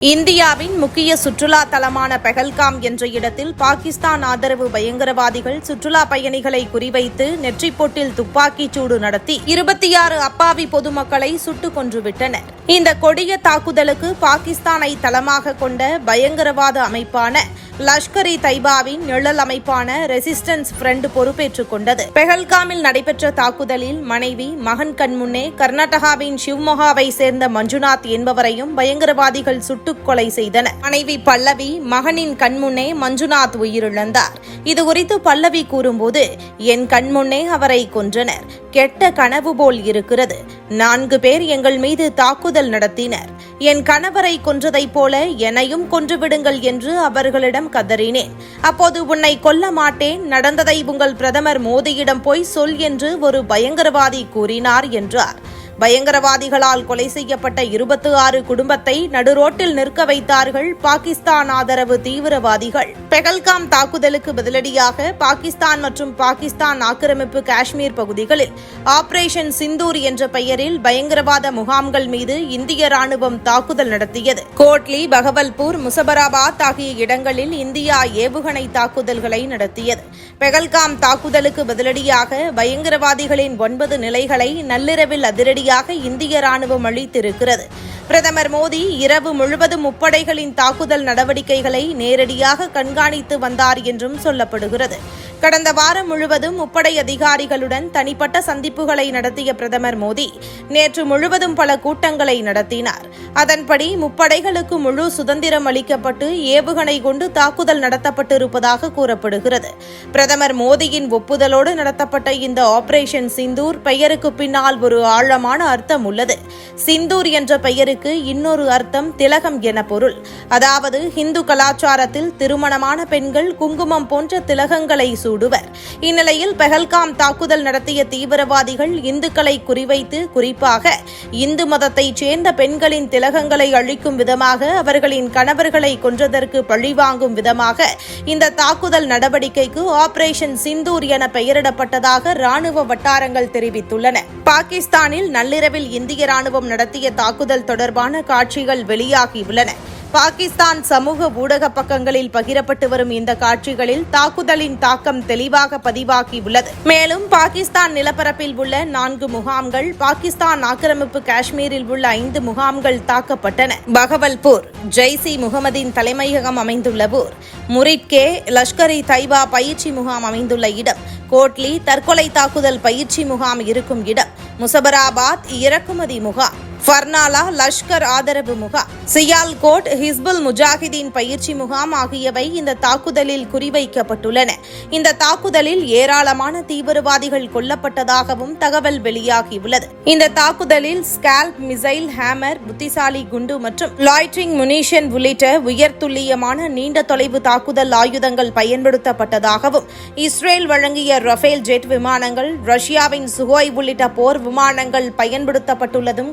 இந்தியாவின் முக்கிய சுற்றுலா தலமான பெஹல்காம் என்ற இடத்தில் பாகிஸ்தான் ஆதரவு பயங்கரவாதிகள் சுற்றுலா பயணிகளை குறிவைத்து நெற்றிப்பொட்டில் துப்பாக்கிச் சூடு நடத்தி இருபத்தி ஆறு அப்பாவி பொதுமக்களை சுட்டுக் கொன்றுவிட்டனர் இந்த கொடிய தாக்குதலுக்கு பாகிஸ்தானை தளமாக கொண்ட பயங்கரவாத அமைப்பான லஷ்கர் இ தைபாவின் நிழல் அமைப்பான ரெசிஸ்டன்ஸ் ஃப்ரண்ட் பொறுப்பேற்றுக் கொண்டது. பெஹல்காமில் நடைபெற்ற தாக்குதலில் மனைவி மகன் கண்முன்னே கர்நாடகாவின் சிவ்மொகாவை சேர்ந்த மஞ்சுநாத் என்பவரையும் பயங்கரவாதிகள் சுட்டுக் கொலை செய்தனர். மனைவி பல்லவி மகனின் கண்முன்னே மஞ்சுநாத் உயிரிழந்தார். இதுகுறித்து பல்லவி கூறும்போது என் கண்முன்னே அவரை கொன்றனர். கெட்ட கனவு போல் இருக்கிறது. நான்கு பேர் எங்கள் மீது தாக்குதல் நடத்தினர். என் கணவரை கொன்றதைப் போல என்னையும் கொன்றுவிடுங்கள் என்று அவர்களிடம் கதறினேன். அப்போது உன்னை கொல்ல மாட்டேன். நடந்ததை உங்கள் பிரதமர் மோடியிடம் போய் சொல் என்று ஒரு பயங்கரவாதி கூறினார் என்றார். பயங்கரவாதிகளால் கொலை செய்யப்பட்ட இருபத்தி ஆறு குடும்பத்தை நடுரோட்டில் நிற்க வைத்தார்கள் பாகிஸ்தான் ஆதரவு தீவிரவாதிகள். பெகல்காம் தாக்குதலுக்கு பதிலடியாக பாகிஸ்தான் மற்றும் பாகிஸ்தான் ஆக்கிரமிப்பு காஷ்மீர் பகுதிகளில் ஆபரேஷன் சிந்தூர் என்ற பெயரில் பயங்கரவாத முகாம்கள் மீது இந்திய ராணுவம் தாக்குதல் நடத்தியது. கோட்லி பகவல்பூர் முசபராபாத் ஆகிய இடங்களில் இந்தியா ஏவுகணை தாக்குதல்களை நடத்தியது. பெகல்காம் தாக்குதலுக்கு பதிலடியாக பயங்கரவாதிகளின் ஒன்பது நிலைகளை நள்ளிரவில் அதிரடியாக இந்திய ராணுவம் அளித்திருக்கிறது பிரதமர் மோடி இரவு முழுவதும் முப்படைகளின் தாக்குதல் நடவடிக்கைகளை நேரடியாக கண்காணித்து வந்தார் என்றும் சொல்லப்படுகிறது. கடந்த வாரம் முழுவதும் முப்படை அதிகாரிகளுடன் தனிப்பட்ட சந்திப்புகளை நடத்திய பிரதமர் மோடி நேற்று முழுவதும் பல கூட்டங்களை நடத்தினார். அதன்படி முப்படைகளுக்கு முழு சுதந்திரம் அளிக்கப்பட்டு ஏவுகணை கொண்டு தாக்குதல் நடத்தப்பட்டிருப்பதாக கூறப்படுகிறது. பிரதமர் மோடியின் ஒப்புதலோடு நடத்தப்பட்ட இந்த ஆபரேஷன் சிந்தூர் பெயருக்கு பின்னால் ஒரு ஆழமான அர்த்தம் உள்ளது. சிந்தூர் என்ற பெயருக்கு இன்னொரு அர்த்தம் திலகம் என பொருள். அதாவது இந்து கலாச்சாரத்தில் திருமணமான பெண்கள் குங்குமம் போன்ற திலகங்களை சூடுவர். இந்நிலையில் பெஹல்காம் தாக்குதல் நடத்திய தீவிரவாதிகள் இந்துக்களை குறிவைத்து குறிப்பாக இந்து மதத்தைச் சேர்ந்த பெண்களின் திலகங்களை அழிக்கும் விதமாக அவர்களின் கணவர்களை கொன்றதற்கு பழிவாங்கும் விதமாக இந்த தாக்குதல் நடவடிக்கைக்கு ஆபரேஷன் சிந்தூர் என பெயரிடப்பட்டதாக ராணுவ வட்டாரங்கள் தெரிவித்துள்ளன. பாகிஸ்தானில் நள்ளிரவில் இந்திய ராணுவம் நடத்திய தாக்குதல் தொடர்பான காட்சிகள் வெளியாகியுள்ளன. பாகிஸ்தான் சமூக ஊடக பக்கங்களில் பகிரப்பட்டு வரும் இந்த காட்சிகளில் தாக்குதலின் தாக்கம் தெளிவாக பதிவாகியுள்ளது மேலும் பாகிஸ்தான் நிலப்பரப்பில் உள்ள நான்கு முகாம்கள் பாகிஸ்தான் ஆக்கிரமிப்பு காஷ்மீரில் உள்ள ஐந்து முகாம்கள் தாக்கப்பட்டன. பகவல்பூர் ஜெய்சி முகமதின் தலைமையகம் அமைந்துள்ள ஊர். முரிட்கே லஷ்கர் இ தைபா பயிற்சி முகாம் அமைந்துள்ள இடம். கோட்லி தற்கொலை தாக்குதல் பயிற்சி முகாம் இருக்கும் இடம். முசபராபாத் இறக்குமதி முகாம். ஃபர்னாலா லஷ்கர் ஆதரவு முகாம். சியால்கோட் ஹிஸ்புல் முஜாஹிதீன் பயிற்சி முகாம் ஆகியவை இந்த தாக்குதலில் குறிவைக்கப்பட்டுள்ளன. இந்த தாக்குதலில் ஏராளமான தீவிரவாதிகள் கொல்லப்பட்டதாகவும் தகவல் வெளியாகியுள்ளது. இந்த தாக்குதலில் ஸ்கால்ப் மிசைல் ஹேமர் புத்திசாலி குண்டு மற்றும் லாய்ட்ரிங் முனிஷன் உள்ளிட்ட உயர் துல்லியமான நீண்ட தொலைவு தாக்குதல் ஆயுதங்கள் பயன்படுத்தப்பட்டதாகவும் இஸ்ரேல் வழங்கிய ரஃபேல் ஜெட் விமானங்கள் ரஷ்யாவின் சுகோய் உள்ளிட்ட போர் விமானங்கள் பயன்படுத்தப்பட்டுள்ளதும்